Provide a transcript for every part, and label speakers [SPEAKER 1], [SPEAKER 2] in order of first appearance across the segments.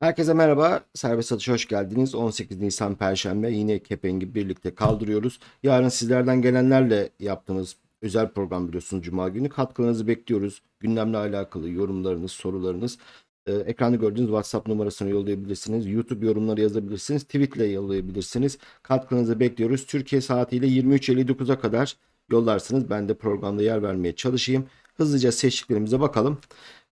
[SPEAKER 1] Herkese merhaba. Serbest Atış'a hoş geldiniz. 18 Nisan Perşembe yine kepengi birlikte kaldırıyoruz. Yarın sizlerden gelenlerle yaptığımız özel program biliyorsunuz Cuma günü. Katkılarınızı bekliyoruz. Gündemle alakalı yorumlarınız, sorularınız. Ee, ekranda gördüğünüz WhatsApp numarasına yollayabilirsiniz. YouTube yorumları yazabilirsiniz. Tweet ile yollayabilirsiniz. Katkınızı bekliyoruz. Türkiye saatiyle 23.59'a kadar yollarsınız. Ben de programda yer vermeye çalışayım. Hızlıca seçtiklerimize bakalım.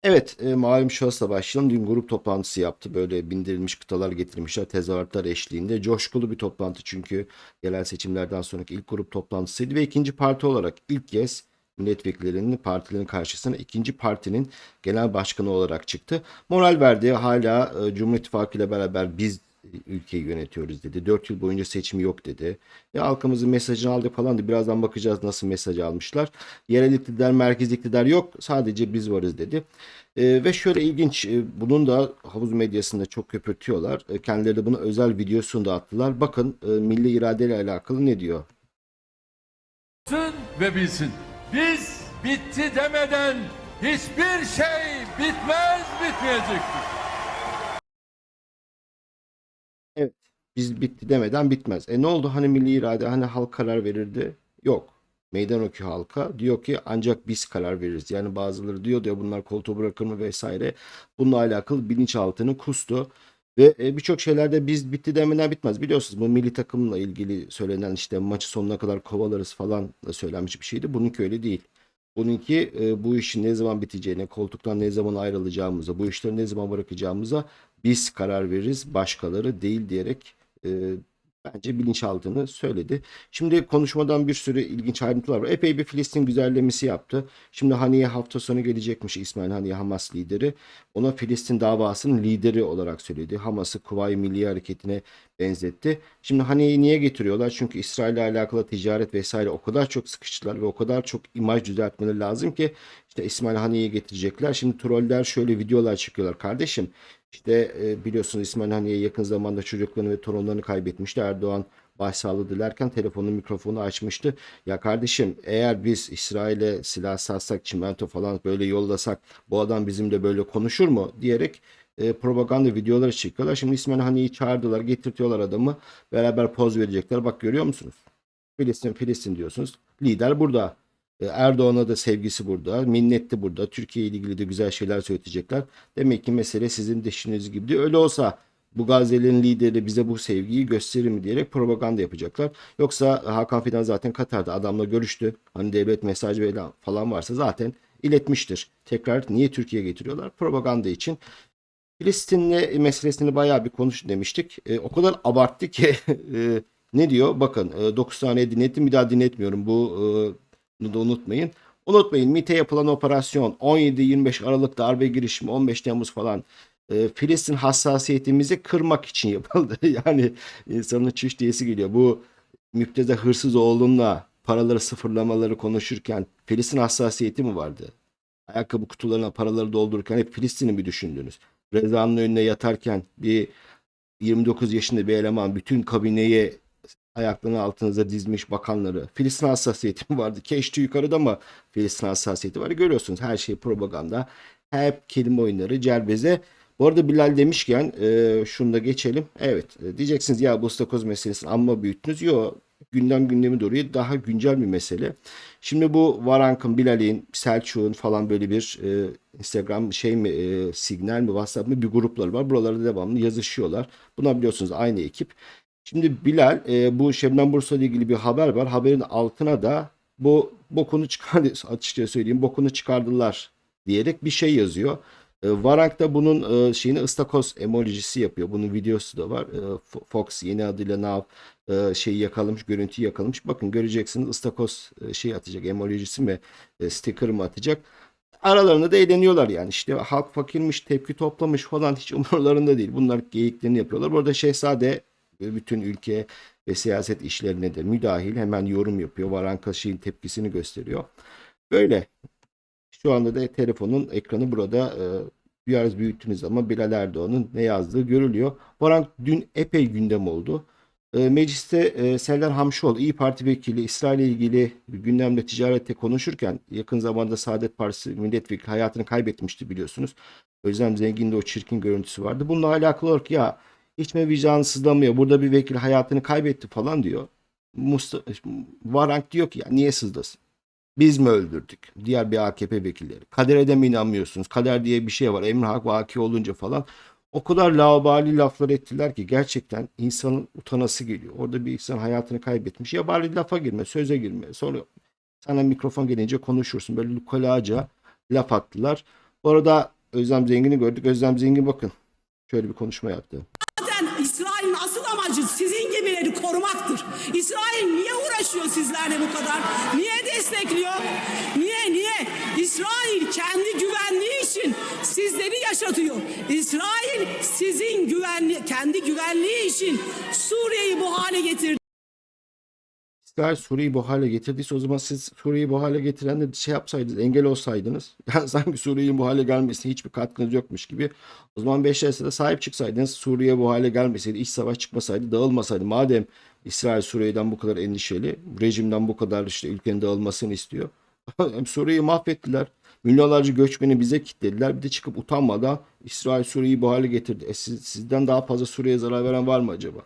[SPEAKER 1] Evet, e, malum şahısla başlayalım. Dün grup toplantısı yaptı. Böyle bindirilmiş kıtalar getirmişler tezahüratlar eşliğinde. Coşkulu bir toplantı çünkü yerel seçimlerden sonraki ilk grup toplantısıydı ve ikinci parti olarak ilk kez milletvekillerinin partilerin karşısına ikinci partinin genel başkanı olarak çıktı. Moral verdi. Hala e, Cumhur İttifakı ile beraber biz ülkeyi yönetiyoruz dedi. 4 yıl boyunca seçim yok dedi. E, halkımızın mesajını aldık falan dedi. Birazdan bakacağız nasıl mesaj almışlar. Yerel iktidar, merkez iktidar yok. Sadece biz varız dedi. E, ve şöyle ilginç, e, bunun da havuz medyasında çok köpürtüyorlar. E, kendileri de bunu özel videosunu da attılar. Bakın e, milli iradeyle alakalı ne diyor?
[SPEAKER 2] Ve bilsin. Biz bitti demeden hiçbir şey bitmez bitmeyecektir.
[SPEAKER 1] Biz bitti demeden bitmez. E ne oldu hani milli irade hani halk karar verirdi? Yok. Meydan okuyor halka. Diyor ki ancak biz karar veririz. Yani bazıları diyor diyor bunlar koltuğu bırakır mı vesaire. Bununla alakalı bilinçaltını kustu. Ve e, birçok şeylerde biz bitti demeden bitmez. Biliyorsunuz bu milli takımla ilgili söylenen işte maçı sonuna kadar kovalarız falan da söylenmiş bir şeydi. Bununki öyle değil. Bununki e, bu işin ne zaman biteceğine, koltuktan ne zaman ayrılacağımıza, bu işleri ne zaman bırakacağımıza biz karar veririz, başkaları değil diyerek e, bence bilinçaltını söyledi. Şimdi konuşmadan bir sürü ilginç ayrıntılar var. Epey bir Filistin güzellemesi yaptı. Şimdi Haniye hafta sonu gelecekmiş İsmail Haniye Hamas lideri. Ona Filistin davasının lideri olarak söyledi. Hamas'ı Kuvayi Milli Hareketi'ne benzetti. Şimdi Haniye'yi niye getiriyorlar? Çünkü İsrail ile alakalı ticaret vesaire o kadar çok sıkıştılar ve o kadar çok imaj düzeltmeleri lazım ki işte İsmail Haniye'yi getirecekler. Şimdi troller şöyle videolar çıkıyorlar. Kardeşim işte e, biliyorsunuz İsmail Haniye yakın zamanda çocuklarını ve torunlarını kaybetmişti. Erdoğan başsağlığı dilerken telefonun mikrofonu açmıştı. Ya kardeşim eğer biz İsrail'e silah satsak, çimento falan böyle yollasak bu adam bizimle böyle konuşur mu diyerek e, propaganda videoları çıkıyorlar. Şimdi İsmail Haniye'yi çağırdılar, getirtiyorlar adamı. Beraber poz verecekler. Bak görüyor musunuz? Filistin, Filistin diyorsunuz. Lider burada. E, Erdoğan'a da sevgisi burada. Minnetli burada. Türkiye ile ilgili de güzel şeyler söyleyecekler. Demek ki mesele sizin düşündüğünüz gibi değil. Öyle olsa bu Gazze'lerin lideri bize bu sevgiyi gösterir mi diyerek propaganda yapacaklar. Yoksa Hakan Fidan zaten Katar'da adamla görüştü. Hani devlet mesajı falan varsa zaten iletmiştir. Tekrar niye Türkiye'ye getiriyorlar? Propaganda için. Filistinli meselesini bayağı bir konuş demiştik. E, o kadar abarttı ki e, ne diyor? Bakın e, 9 tane dinlettim bir daha dinletmiyorum. Bu e, bunu da unutmayın. Unutmayın MİT'e yapılan operasyon 17-25 Aralık darbe girişimi 15 Temmuz falan e, Filistin hassasiyetimizi kırmak için yapıldı. yani insanın çüş diyesi geliyor. Bu müpteze hırsız oğlunla paraları sıfırlamaları konuşurken Filistin hassasiyeti mi vardı? Ayakkabı kutularına paraları doldururken hep Filistin'i mi düşündünüz? Reza'nın önüne yatarken bir 29 yaşında bir eleman bütün kabineyi ayaklarının altınıza dizmiş bakanları. Filistin hassasiyeti vardı? Keşti yukarıda mı Filistin hassasiyeti var? Görüyorsunuz her şey propaganda. Hep kelime oyunları, cerbeze. Bu arada Bilal demişken e, şunu da geçelim. Evet e, diyeceksiniz ya bu stakoz meselesini amma büyüttünüz. Yok gündem gündemi duruyor. Daha güncel bir mesele. Şimdi bu Varank'ın, Bilal'in, Selçuk'un falan böyle bir e, Instagram şey mi, e, signal mi, WhatsApp mı bir grupları var. Buralarda devamlı yazışıyorlar. Buna biliyorsunuz aynı ekip. Şimdi Bilal e, bu Şebnem Bursa ile ilgili bir haber var. Haberin altına da bu bokunu çıkardı açıkça söyleyeyim bokunu çıkardılar diyerek bir şey yazıyor. E, Varank da bunun e, şeyini ıstakoz emojisi yapıyor. Bunun videosu da var. E, Fox yeni adıyla Now e, şeyi yakalamış, görüntüyü yakalamış. Bakın göreceksiniz ıstakoz e, şey atacak emojisi mi, e, sticker mı atacak. Aralarında da eğleniyorlar yani. İşte halk fakirmiş, tepki toplamış falan hiç umurlarında değil. Bunlar geyiklerini yapıyorlar. Bu arada Şehzade bütün ülke ve siyaset işlerine de müdahil hemen yorum yapıyor. Varankaşı'nın tepkisini gösteriyor. Böyle. Şu anda da telefonun ekranı burada e, biraz büyüttüğünüz zaman Bilal Erdoğan'ın ne yazdığı görülüyor. Varank dün epey gündem oldu. E, Mecliste e, Serdar İyi Parti vekili İsrail ile ilgili gündemde ticarette konuşurken yakın zamanda Saadet Partisi milletvekili hayatını kaybetmişti biliyorsunuz. Özlem Zengin'de o çirkin görüntüsü vardı. Bununla alakalı olarak ya hiç mi vicdanı sızlamıyor? Burada bir vekil hayatını kaybetti falan diyor. Mustafa, Varank diyor ki ya niye sızlasın? Biz mi öldürdük? Diğer bir AKP vekilleri. Kadere de mi inanmıyorsunuz? Kader diye bir şey var. Emre Hak vaki olunca falan. O kadar laubali laflar ettiler ki gerçekten insanın utanası geliyor. Orada bir insan hayatını kaybetmiş. Ya bari lafa girme, söze girme. Sonra sana mikrofon gelince konuşursun. Böyle ukalaca laf attılar. Bu arada Özlem Zengin'i gördük. Özlem Zengin bakın. Şöyle bir konuşma yaptı.
[SPEAKER 3] Korumaktır. İsrail niye uğraşıyor sizlerle bu kadar? Niye destekliyor? Niye niye? İsrail kendi güvenliği için sizleri yaşatıyor. İsrail sizin güvenli kendi güvenliği için Suriye'yi bu hale getirdi.
[SPEAKER 1] İsrail Suriye'yi bu hale getirdiyse o zaman siz Suriye'yi bu hale getiren de şey yapsaydınız, engel olsaydınız. Yani sanki Suriye'nin bu hale gelmesine hiçbir katkınız yokmuş gibi. O zaman Beşiktaş'a da sahip çıksaydınız. Suriye bu hale gelmeseydi, iç savaş çıkmasaydı, dağılmasaydı. Madem İsrail Suriye'den bu kadar endişeli, rejimden bu kadar işte ülkenin dağılmasını istiyor. Suriye'yi mahvettiler. Milyonlarca göçmeni bize kilitlediler. Bir de çıkıp utanmadan İsrail Suriye'yi bu hale getirdi. E siz, sizden daha fazla Suriye'ye zarar veren var mı acaba?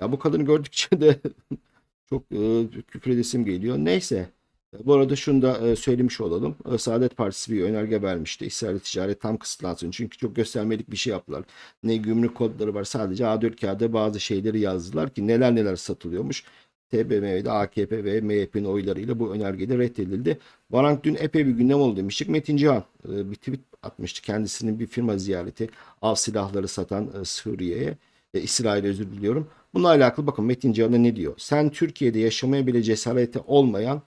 [SPEAKER 1] Ya bu kadını gördükçe de çok e, küfür geliyor. Neyse. Bu arada şunu da e, söylemiş olalım. E, Saadet Partisi bir önerge vermişti. İsrail ticaret tam kısıtlansın. Çünkü çok göstermelik bir şey yaptılar. Ne gümrük kodları var. Sadece A4 kağıda bazı şeyleri yazdılar ki neler neler satılıyormuş. TBMM'de AKP ve MHP'nin oylarıyla bu önergede reddedildi. Varank dün epey bir gündem oldu demiştik. Metin Cihan e, bir tweet atmıştı. Kendisinin bir firma ziyareti av silahları satan Suriye'ye. İsrail'e özür diliyorum. Bununla alakalı bakın Metin Cihan'a ne diyor? Sen Türkiye'de yaşamaya bile cesareti olmayan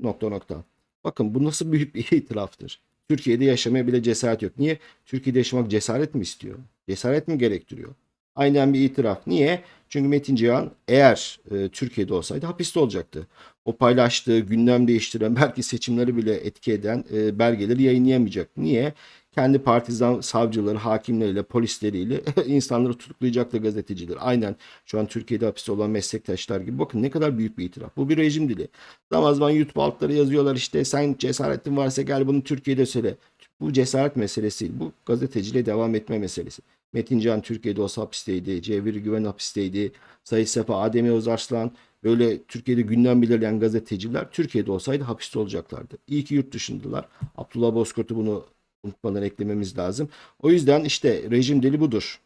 [SPEAKER 1] nokta nokta. Bakın bu nasıl büyük bir itiraftır. Türkiye'de yaşamaya bile cesaret yok. Niye? Türkiye'de yaşamak cesaret mi istiyor? Cesaret mi gerektiriyor? Aynen bir itiraf. Niye? Çünkü Metin Cihan eğer e, Türkiye'de olsaydı hapiste olacaktı. O paylaştığı, gündem değiştiren, belki seçimleri bile etki eden e, belgeleri yayınlayamayacak. Niye? Kendi partizan savcıları, hakimleriyle, polisleriyle insanları tutuklayacaktı gazeteciler. Aynen şu an Türkiye'de hapiste olan meslektaşlar gibi. Bakın ne kadar büyük bir itiraf. Bu bir rejim dili. Zaman zaman YouTube altları yazıyorlar işte sen cesaretin varsa gel bunu Türkiye'de söyle. Bu cesaret meselesi. Bu gazeteciliğe devam etme meselesi. Metin Can Türkiye'de olsa hapisteydi. Cevheri Güven hapisteydi. Sayı Sefa, Adem Yavuz Arslan böyle Türkiye'de gündem belirleyen gazeteciler Türkiye'de olsaydı hapiste olacaklardı. İyi ki yurt dışındalar. Abdullah Bozkurt'u bunu unutmadan eklememiz lazım. O yüzden işte rejim dili budur.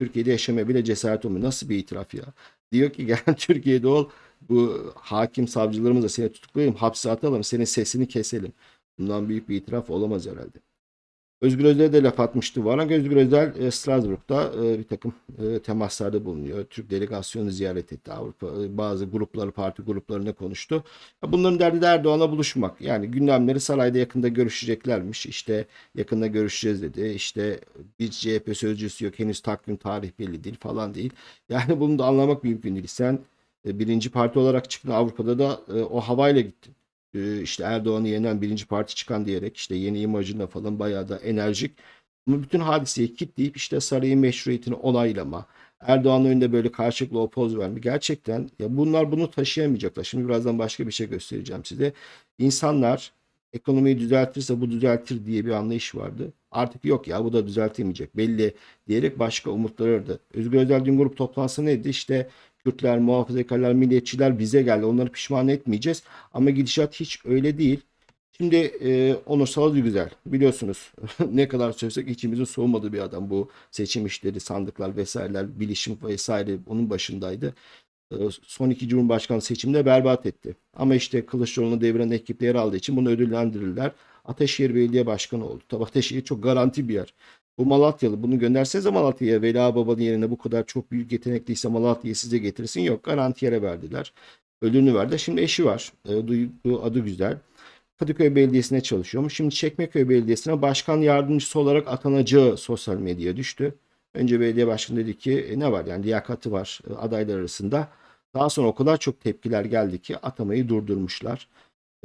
[SPEAKER 1] Türkiye'de yaşamaya bile cesaret olmuyor. Nasıl bir itiraf ya? Diyor ki gel Türkiye'de ol. Bu hakim savcılarımızla seni tutuklayalım, hapse atalım, senin sesini keselim. Bundan büyük bir itiraf olamaz herhalde. Özgür Özel'e de laf atmıştı. Varank Özgür Özel e, Strasbourg'da e, bir takım e, temaslarda bulunuyor. Türk delegasyonu ziyaret etti. Avrupa e, bazı grupları, parti gruplarına konuştu. Bunların derdi de Erdoğan'la buluşmak. Yani gündemleri sarayda yakında görüşeceklermiş. İşte yakında görüşeceğiz dedi. İşte bir CHP sözcüsü yok. Henüz takvim tarih belli değil falan değil. Yani bunu da anlamak mümkün değil. Sen e, birinci parti olarak çıktın. Avrupa'da da e, o havayla gittin işte Erdoğan'ı yenen birinci parti çıkan diyerek işte yeni imajına falan bayağı da enerjik. Ama bütün hadiseyi kitleyip işte sarayın meşruiyetini onaylama. Erdoğan'ın önünde böyle karşılıklı o poz verme. Gerçekten ya bunlar bunu taşıyamayacaklar. Şimdi birazdan başka bir şey göstereceğim size. İnsanlar ekonomiyi düzeltirse bu düzeltir diye bir anlayış vardı. Artık yok ya bu da düzeltemeyecek belli diyerek başka umutları aradı. Özgür Özel dün grup toplantısı neydi? İşte Kürtler, muhafazakarlar, milliyetçiler bize geldi. Onları pişman etmeyeceğiz. Ama gidişat hiç öyle değil. Şimdi e, Onur Sağlığı güzel. Biliyorsunuz ne kadar söylesek içimizin soğumadığı bir adam. Bu seçim işleri, sandıklar vesaireler, bilişim vesaire onun başındaydı. E, son iki Cumhurbaşkanı seçiminde berbat etti. Ama işte Kılıçdaroğlu'nu deviren ekipte yer aldığı için bunu ödüllendirirler. Ataşehir Belediye Başkanı oldu. Tabii Ataşehir çok garanti bir yer. Bu Malatyalı. Bunu göndersenize Malatya'ya. Vela Baba'nın yerine bu kadar çok büyük yetenekliyse Malatya'yı size getirsin. Yok garanti yere verdiler. Ödülünü verdi. Şimdi eşi var. E, duyduğu adı güzel. Kadıköy Belediyesi'ne çalışıyormuş. Şimdi Çekmeköy Belediyesi'ne başkan yardımcısı olarak atanacağı sosyal medyaya düştü. Önce belediye başkanı dedi ki e, ne var yani liyakati var e, adaylar arasında. Daha sonra o kadar çok tepkiler geldi ki atamayı durdurmuşlar.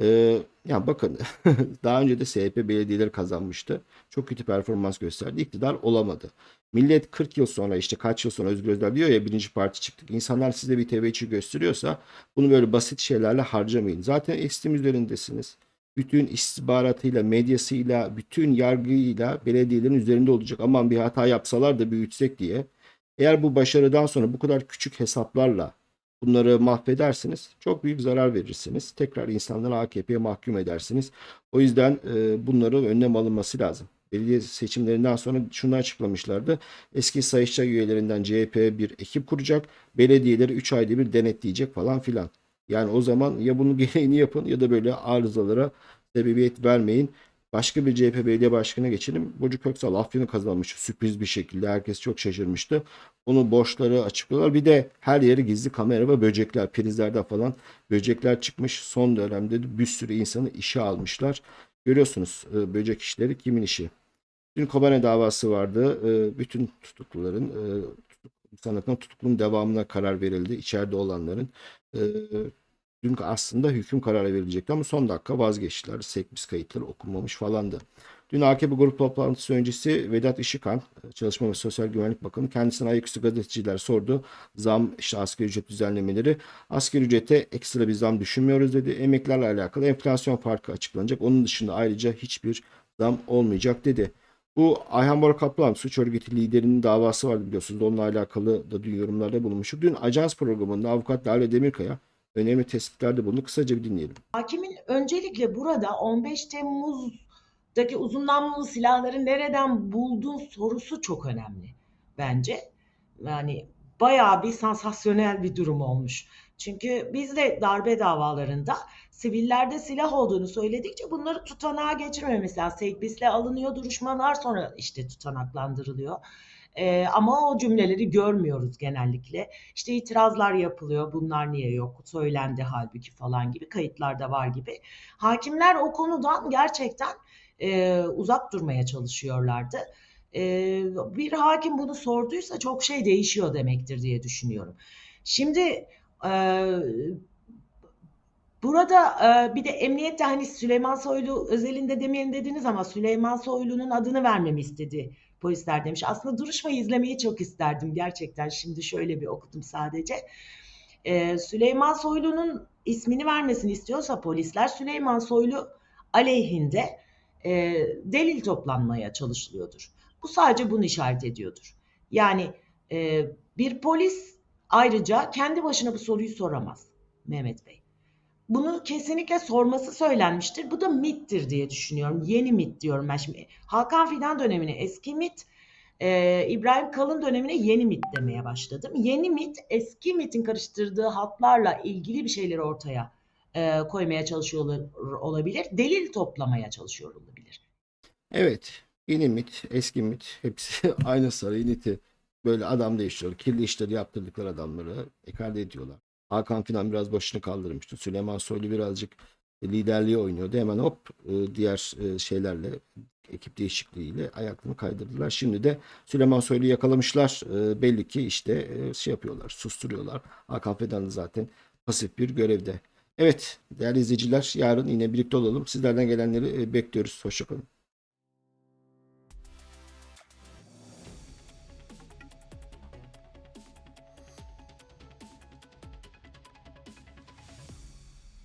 [SPEAKER 1] Ee, yani bakın daha önce de SHP belediyeleri kazanmıştı. Çok kötü performans gösterdi. İktidar olamadı. Millet 40 yıl sonra işte kaç yıl sonra Özgür Özel diyor ya birinci parti çıktık. İnsanlar size bir teveccüh gösteriyorsa bunu böyle basit şeylerle harcamayın. Zaten estim üzerindesiniz. Bütün istihbaratıyla, medyasıyla, bütün yargıyla belediyelerin üzerinde olacak. Aman bir hata yapsalar da büyütsek diye. Eğer bu başarıdan sonra bu kadar küçük hesaplarla bunları mahvedersiniz. Çok büyük zarar verirsiniz. Tekrar insanları AKP'ye mahkum edersiniz. O yüzden e, bunları önlem alınması lazım. Belediye seçimlerinden sonra şunu açıklamışlardı. Eski Sayıştay üyelerinden CHP bir ekip kuracak. Belediyeleri 3 ayda bir denetleyecek falan filan. Yani o zaman ya bunun gereğini yapın ya da böyle arızalara sebebiyet vermeyin. Başka bir CHP belediye başkanına geçelim. Burcu Köksal Afyon'u kazanmıştı sürpriz bir şekilde. Herkes çok şaşırmıştı. Onun borçları açıklıyorlar. Bir de her yere gizli kamera ve böcekler, prizlerde falan böcekler çıkmış. Son dönemde de bir sürü insanı işe almışlar. Görüyorsunuz e, böcek işleri kimin işi? Dün Kobane davası vardı. E, Bütün tutukluların e, sanıkların tutuklunun devamına karar verildi. İçeride olanların. E, Dün aslında hüküm kararı verilecekti ama son dakika vazgeçtiler. Sekbis kayıtları okunmamış falandı. Dün AKP grup toplantısı öncesi Vedat Işıkhan, Çalışma ve Sosyal Güvenlik Bakanı kendisine ayaküstü gazeteciler sordu. Zam, işte asgari ücret düzenlemeleri. Asgari ücrete ekstra bir zam düşünmüyoruz dedi. Emeklerle alakalı enflasyon farkı açıklanacak. Onun dışında ayrıca hiçbir zam olmayacak dedi. Bu Ayhan Bora Kaplan suç örgütü liderinin davası vardı biliyorsunuz. Onunla alakalı da dün yorumlarda bulunmuştuk. Dün ajans programında avukat Lale Demirkaya önemli tespitlerde bulundu. Kısaca bir dinleyelim.
[SPEAKER 4] Hakimin öncelikle burada 15 Temmuz'daki uzun namlulu silahları nereden buldun sorusu çok önemli bence. Yani bayağı bir sansasyonel bir durum olmuş. Çünkü biz de darbe davalarında sivillerde silah olduğunu söyledikçe bunları tutanağa geçirmemiz lazım. Sekbisle alınıyor duruşmalar sonra işte tutanaklandırılıyor. Ee, ama o cümleleri görmüyoruz genellikle. İşte itirazlar yapılıyor. Bunlar niye yok? Söylendi halbuki falan gibi kayıtlarda var gibi. Hakimler o konudan gerçekten e, uzak durmaya çalışıyorlardı. E, bir hakim bunu sorduysa çok şey değişiyor demektir diye düşünüyorum. Şimdi e, Burada e, bir de emniyette hani Süleyman Soylu özelinde demeyin dediniz ama Süleyman Soylu'nun adını vermemi istedi polisler demiş. Aslında duruşmayı izlemeyi çok isterdim gerçekten. Şimdi şöyle bir okudum sadece. E, Süleyman Soylu'nun ismini vermesini istiyorsa polisler Süleyman Soylu aleyhinde e, delil toplanmaya çalışılıyordur. Bu sadece bunu işaret ediyordur. Yani e, bir polis ayrıca kendi başına bu soruyu soramaz Mehmet Bey. Bunu kesinlikle sorması söylenmiştir. Bu da mittir diye düşünüyorum. Yeni mit diyorum ben şimdi. Hakan Fidan dönemine eski mit, e, İbrahim Kalın dönemine yeni mit demeye başladım. Yeni mit eski mitin karıştırdığı hatlarla ilgili bir şeyleri ortaya e, koymaya çalışıyor olabilir. Delil toplamaya çalışıyor olabilir.
[SPEAKER 1] Evet. Yeni mit, eski mit hepsi aynı sarı niti. Böyle adam değiştiriyor. Kirli işleri yaptırdıkları adamları ekarte ediyorlar. Hakan Fidan biraz başını kaldırmıştı. Süleyman Soylu birazcık liderliği oynuyordu. Hemen hop e, diğer e, şeylerle ekip değişikliğiyle ayaklarını kaydırdılar. Şimdi de Süleyman Soylu'yu yakalamışlar. E, Belli ki işte şey yapıyorlar, susturuyorlar. Da zaten pasif bir görevde. Evet değerli izleyiciler yarın yine birlikte olalım. Sizlerden gelenleri bekliyoruz. Hoşçakalın.